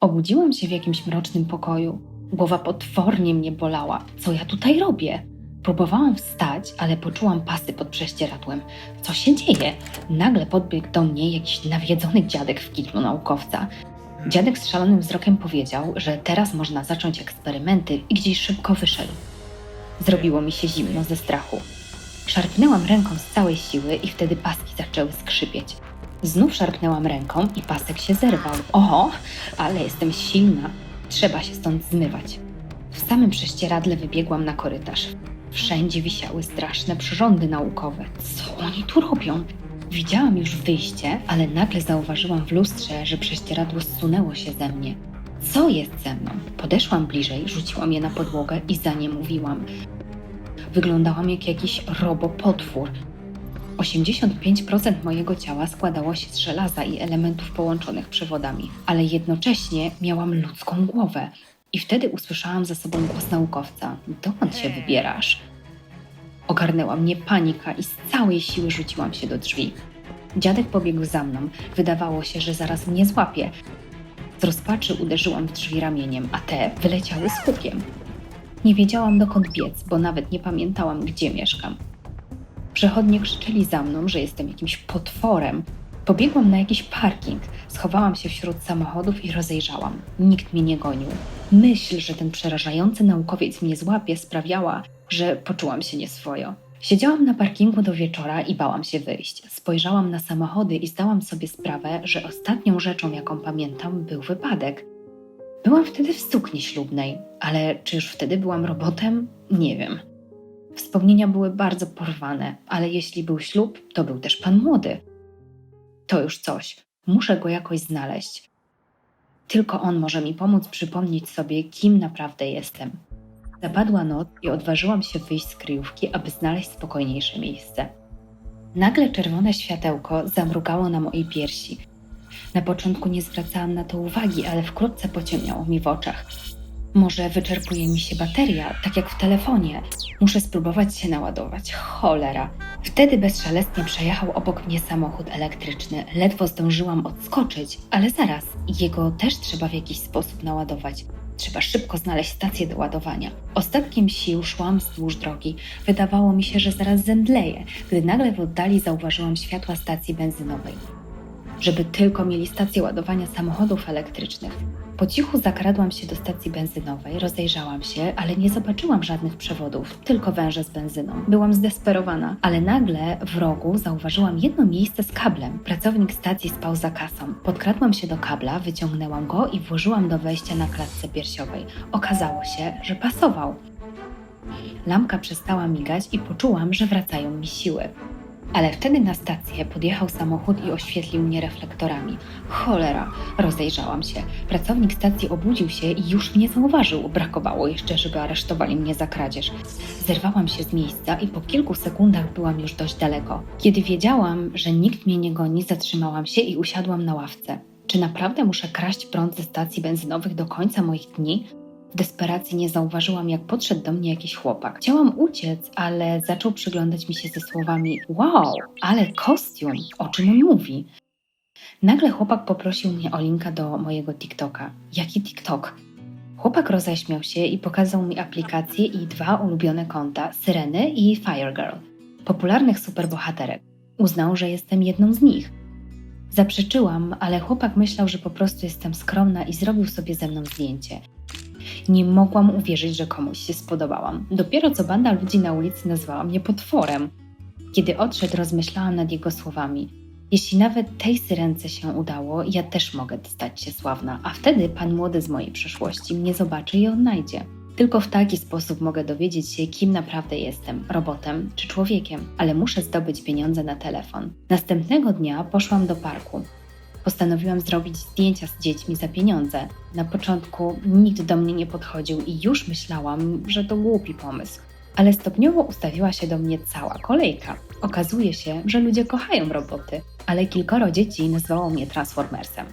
Obudziłam się w jakimś mrocznym pokoju. Głowa potwornie mnie bolała. Co ja tutaj robię? Próbowałam wstać, ale poczułam pasy pod prześcieradłem. Co się dzieje? Nagle podbiegł do mnie jakiś nawiedzony dziadek w kitlu naukowca. Dziadek z szalonym wzrokiem powiedział, że teraz można zacząć eksperymenty i gdzieś szybko wyszedł. Zrobiło mi się zimno ze strachu. Szarpnęłam ręką z całej siły i wtedy paski zaczęły skrzypieć. Znów szarpnęłam ręką i pasek się zerwał. Oho, ale jestem silna. Trzeba się stąd zmywać. W samym prześcieradle wybiegłam na korytarz. Wszędzie wisiały straszne przyrządy naukowe. Co oni tu robią? Widziałam już wyjście, ale nagle zauważyłam w lustrze, że prześcieradło zsunęło się ze mnie. Co jest ze mną? Podeszłam bliżej, rzuciłam je na podłogę i za nie mówiłam. Wyglądałam jak jakiś robopotwór. 85% mojego ciała składało się z żelaza i elementów połączonych przewodami, ale jednocześnie miałam ludzką głowę. I wtedy usłyszałam za sobą głos naukowca: Dokąd się wybierasz? Ogarnęła mnie panika i z całej siły rzuciłam się do drzwi. Dziadek pobiegł za mną. Wydawało się, że zaraz mnie złapie. Z rozpaczy uderzyłam w drzwi ramieniem, a te wyleciały z hukiem. Nie wiedziałam dokąd biec, bo nawet nie pamiętałam, gdzie mieszkam. Przechodnie krzyczeli za mną, że jestem jakimś potworem. Pobiegłam na jakiś parking, schowałam się wśród samochodów i rozejrzałam. Nikt mnie nie gonił. Myśl, że ten przerażający naukowiec mnie złapie, sprawiała, że poczułam się nieswojo. Siedziałam na parkingu do wieczora i bałam się wyjść. Spojrzałam na samochody i zdałam sobie sprawę, że ostatnią rzeczą, jaką pamiętam, był wypadek. Byłam wtedy w sukni ślubnej, ale czy już wtedy byłam robotem? Nie wiem. Wspomnienia były bardzo porwane, ale jeśli był ślub, to był też pan młody. To już coś. Muszę go jakoś znaleźć. Tylko on może mi pomóc przypomnieć sobie, kim naprawdę jestem. Zapadła noc i odważyłam się wyjść z kryjówki, aby znaleźć spokojniejsze miejsce. Nagle czerwone światełko zamrugało na mojej piersi. Na początku nie zwracałam na to uwagi, ale wkrótce pociemniało mi w oczach. Może wyczerpuje mi się bateria, tak jak w telefonie. Muszę spróbować się naładować. Cholera. Wtedy bezszelestnie przejechał obok mnie samochód elektryczny. Ledwo zdążyłam odskoczyć, ale zaraz, jego też trzeba w jakiś sposób naładować. Trzeba szybko znaleźć stację do ładowania. Ostatkiem sił szłam wzdłuż drogi. Wydawało mi się, że zaraz zemdleję, gdy nagle w oddali zauważyłam światła stacji benzynowej. Żeby tylko mieli stację ładowania samochodów elektrycznych. Po cichu zakradłam się do stacji benzynowej, rozejrzałam się, ale nie zobaczyłam żadnych przewodów, tylko węże z benzyną. Byłam zdesperowana, ale nagle w rogu zauważyłam jedno miejsce z kablem. Pracownik stacji spał za kasą. Podkradłam się do kabla, wyciągnęłam go i włożyłam do wejścia na klatce piersiowej. Okazało się, że pasował. Lampka przestała migać i poczułam, że wracają mi siły. Ale wtedy na stację podjechał samochód i oświetlił mnie reflektorami. Cholera, rozejrzałam się. Pracownik stacji obudził się i już mnie zauważył. Brakowało jeszcze, żeby aresztowali mnie za kradzież. Zerwałam się z miejsca i po kilku sekundach byłam już dość daleko. Kiedy wiedziałam, że nikt mnie nie goni, zatrzymałam się i usiadłam na ławce. Czy naprawdę muszę kraść prąd ze stacji benzynowych do końca moich dni? W desperacji nie zauważyłam, jak podszedł do mnie jakiś chłopak. Chciałam uciec, ale zaczął przyglądać mi się ze słowami: Wow, ale kostium, o czym on mówi? Nagle chłopak poprosił mnie o linka do mojego TikToka. Jaki TikTok? Chłopak roześmiał się i pokazał mi aplikację i dwa ulubione konta Syreny i Firegirl, popularnych superbohaterek. Uznał, że jestem jedną z nich. Zaprzeczyłam, ale chłopak myślał, że po prostu jestem skromna i zrobił sobie ze mną zdjęcie. Nie mogłam uwierzyć, że komuś się spodobałam. Dopiero co banda ludzi na ulicy nazwała mnie potworem. Kiedy odszedł, rozmyślałam nad jego słowami. Jeśli nawet tej syrence się udało, ja też mogę stać się sławna, a wtedy pan młody z mojej przeszłości mnie zobaczy i odnajdzie. Tylko w taki sposób mogę dowiedzieć się, kim naprawdę jestem robotem czy człowiekiem, ale muszę zdobyć pieniądze na telefon. Następnego dnia poszłam do parku. Postanowiłam zrobić zdjęcia z dziećmi za pieniądze. Na początku nikt do mnie nie podchodził i już myślałam, że to głupi pomysł. Ale stopniowo ustawiła się do mnie cała kolejka. Okazuje się, że ludzie kochają roboty, ale kilkoro dzieci nazwało mnie Transformersem.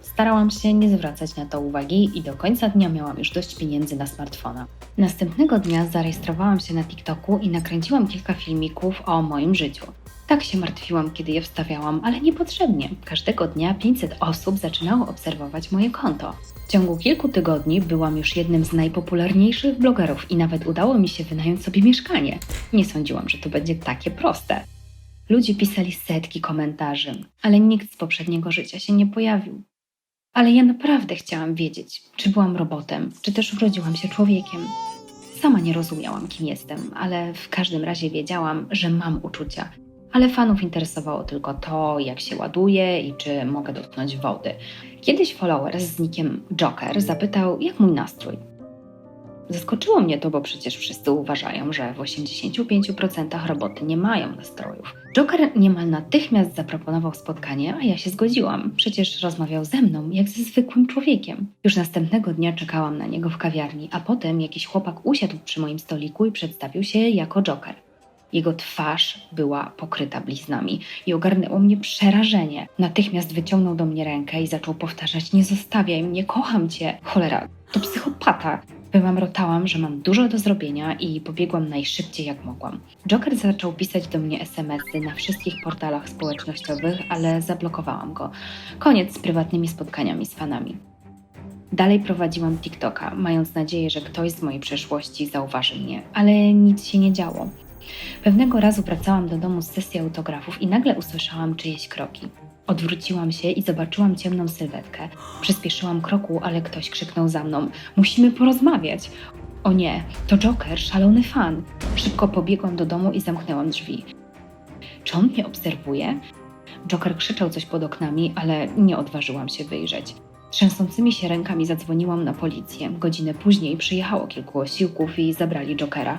Starałam się nie zwracać na to uwagi i do końca dnia miałam już dość pieniędzy na smartfona. Następnego dnia zarejestrowałam się na TikToku i nakręciłam kilka filmików o moim życiu. Tak się martwiłam, kiedy je wstawiałam, ale niepotrzebnie. Każdego dnia 500 osób zaczynało obserwować moje konto. W ciągu kilku tygodni byłam już jednym z najpopularniejszych blogerów i nawet udało mi się wynająć sobie mieszkanie. Nie sądziłam, że to będzie takie proste. Ludzie pisali setki komentarzy, ale nikt z poprzedniego życia się nie pojawił. Ale ja naprawdę chciałam wiedzieć, czy byłam robotem, czy też urodziłam się człowiekiem. Sama nie rozumiałam, kim jestem, ale w każdym razie wiedziałam, że mam uczucia. Ale fanów interesowało tylko to, jak się ładuje i czy mogę dotknąć wody. Kiedyś follower z nickiem Joker zapytał, jak mój nastrój. Zaskoczyło mnie to, bo przecież wszyscy uważają, że w 85% roboty nie mają nastrojów. Joker niemal natychmiast zaproponował spotkanie, a ja się zgodziłam. Przecież rozmawiał ze mną jak ze zwykłym człowiekiem. Już następnego dnia czekałam na niego w kawiarni, a potem jakiś chłopak usiadł przy moim stoliku i przedstawił się jako Joker. Jego twarz była pokryta bliznami i ogarnęło mnie przerażenie. Natychmiast wyciągnął do mnie rękę i zaczął powtarzać: Nie zostawiaj mnie, kocham cię. Cholera, to psychopata. Wymamrotałam, że mam dużo do zrobienia i pobiegłam najszybciej jak mogłam. Joker zaczął pisać do mnie SMS-y na wszystkich portalach społecznościowych, ale zablokowałam go. Koniec z prywatnymi spotkaniami z fanami. Dalej prowadziłam TikToka, mając nadzieję, że ktoś z mojej przeszłości zauważy mnie, ale nic się nie działo. Pewnego razu wracałam do domu z sesji autografów i nagle usłyszałam czyjeś kroki. Odwróciłam się i zobaczyłam ciemną sylwetkę. Przyspieszyłam kroku, ale ktoś krzyknął za mną: Musimy porozmawiać! O nie, to Joker, szalony fan. Szybko pobiegłam do domu i zamknęłam drzwi. Czy on mnie obserwuje? Joker krzyczał coś pod oknami, ale nie odważyłam się wyjrzeć. Trzęsącymi się rękami zadzwoniłam na policję. Godzinę później przyjechało kilku osiłków i zabrali Jokera.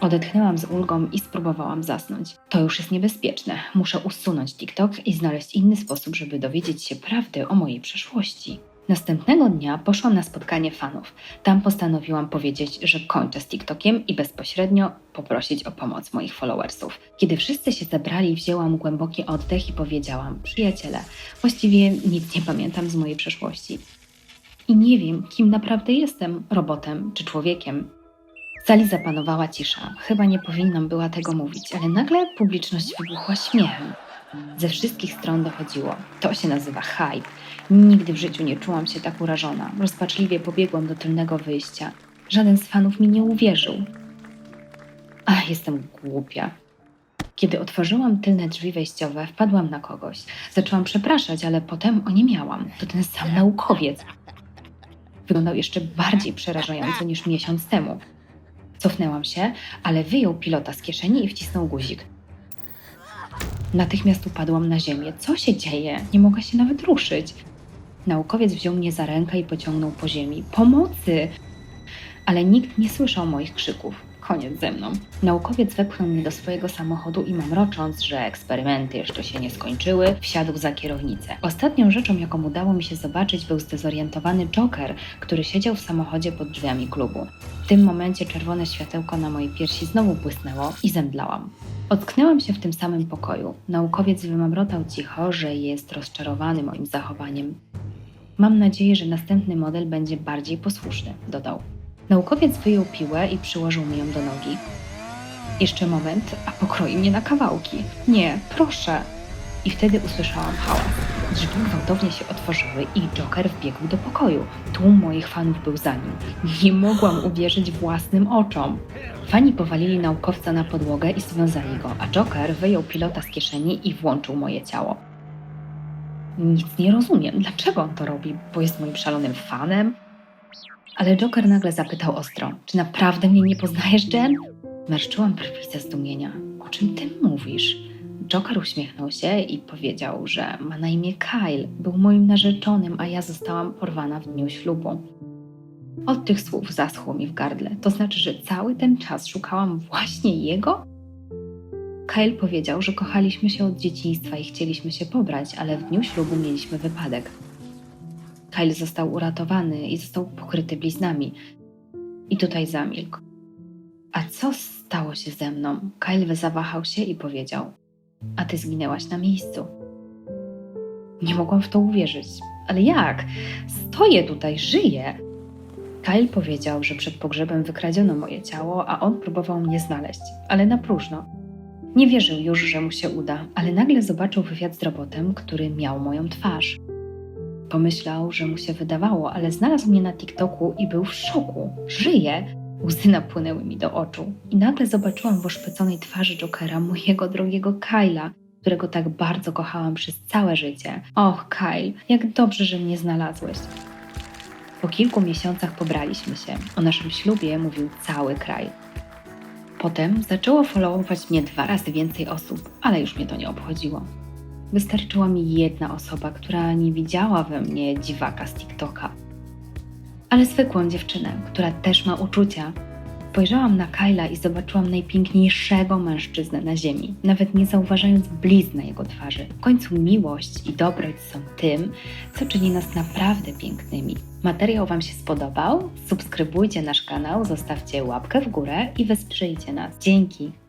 Odetchnęłam z ulgą i spróbowałam zasnąć. To już jest niebezpieczne. Muszę usunąć TikTok i znaleźć inny sposób, żeby dowiedzieć się prawdy o mojej przeszłości. Następnego dnia poszłam na spotkanie fanów. Tam postanowiłam powiedzieć, że kończę z TikTokiem i bezpośrednio poprosić o pomoc moich followersów. Kiedy wszyscy się zebrali, wzięłam głęboki oddech i powiedziałam: Przyjaciele, właściwie nic nie pamiętam z mojej przeszłości. I nie wiem, kim naprawdę jestem robotem czy człowiekiem. W sali zapanowała cisza. Chyba nie powinnam była tego mówić, ale nagle publiczność wybuchła śmiechem. Ze wszystkich stron dochodziło. To się nazywa hype. Nigdy w życiu nie czułam się tak urażona. Rozpaczliwie pobiegłam do tylnego wyjścia. Żaden z fanów mi nie uwierzył. Ach, jestem głupia. Kiedy otworzyłam tylne drzwi wejściowe, wpadłam na kogoś. Zaczęłam przepraszać, ale potem oniemiałam. To ten sam naukowiec. Wyglądał jeszcze bardziej przerażająco niż miesiąc temu. Cofnęłam się, ale wyjął pilota z kieszeni i wcisnął guzik. Natychmiast upadłam na ziemię. Co się dzieje? Nie mogę się nawet ruszyć. Naukowiec wziął mnie za rękę i pociągnął po ziemi. Pomocy! Ale nikt nie słyszał moich krzyków. Koniec ze mną. Naukowiec wepchnął mnie do swojego samochodu i mamrocząc, że eksperymenty jeszcze się nie skończyły, wsiadł za kierownicę. Ostatnią rzeczą, jaką udało mi się zobaczyć, był zdezorientowany Joker, który siedział w samochodzie pod drzwiami klubu. W tym momencie czerwone światełko na mojej piersi znowu błysnęło i zemdlałam. Ocknęłam się w tym samym pokoju. Naukowiec wymamrotał cicho, że jest rozczarowany moim zachowaniem. Mam nadzieję, że następny model będzie bardziej posłuszny, dodał. Naukowiec wyjął piłę i przyłożył mi ją do nogi. Jeszcze moment, a pokroi mnie na kawałki. Nie, proszę. I wtedy usłyszałam hałas. Drzwi gwałtownie się otworzyły i Joker wbiegł do pokoju. Tłum moich fanów był za nim. Nie mogłam uwierzyć własnym oczom. Fani powalili naukowca na podłogę i związali go, a Joker wyjął pilota z kieszeni i włączył moje ciało. Nic nie rozumiem. Dlaczego on to robi? Bo jest moim szalonym fanem? Ale Joker nagle zapytał ostro: Czy naprawdę mnie nie poznajesz, Jen? Marszczyłam brwi ze zdumienia. O czym ty mówisz? Joker uśmiechnął się i powiedział, że ma na imię Kyle. Był moim narzeczonym, a ja zostałam porwana w dniu ślubu. Od tych słów zaschło mi w gardle. To znaczy, że cały ten czas szukałam właśnie jego? Kyle powiedział, że kochaliśmy się od dzieciństwa i chcieliśmy się pobrać, ale w dniu ślubu mieliśmy wypadek. Kyle został uratowany i został pokryty bliznami. I tutaj zamilkł. A co stało się ze mną? Kyle zawahał się i powiedział: A ty zginęłaś na miejscu. Nie mogłam w to uwierzyć. Ale jak? Stoję tutaj, żyję. Kyle powiedział, że przed pogrzebem wykradziono moje ciało, a on próbował mnie znaleźć, ale na próżno. Nie wierzył już, że mu się uda, ale nagle zobaczył wywiad z robotem, który miał moją twarz. Pomyślał, że mu się wydawało, ale znalazł mnie na TikToku i był w szoku. Żyje! Łzy napłynęły mi do oczu i nagle zobaczyłam w oszpeconej twarzy Jokera mojego drogiego Kyla, którego tak bardzo kochałam przez całe życie. Och, Kyle, jak dobrze, że mnie znalazłeś. Po kilku miesiącach pobraliśmy się. O naszym ślubie mówił cały kraj. Potem zaczęło followować mnie dwa razy więcej osób, ale już mnie to nie obchodziło. Wystarczyła mi jedna osoba, która nie widziała we mnie dziwaka z TikToka, ale zwykłą dziewczynę, która też ma uczucia. Spojrzałam na Kyla i zobaczyłam najpiękniejszego mężczyznę na ziemi, nawet nie zauważając blizn na jego twarzy. W końcu miłość i dobroć są tym, co czyni nas naprawdę pięknymi. Materiał Wam się spodobał? Subskrybujcie nasz kanał, zostawcie łapkę w górę i wesprzyjcie nas. Dzięki!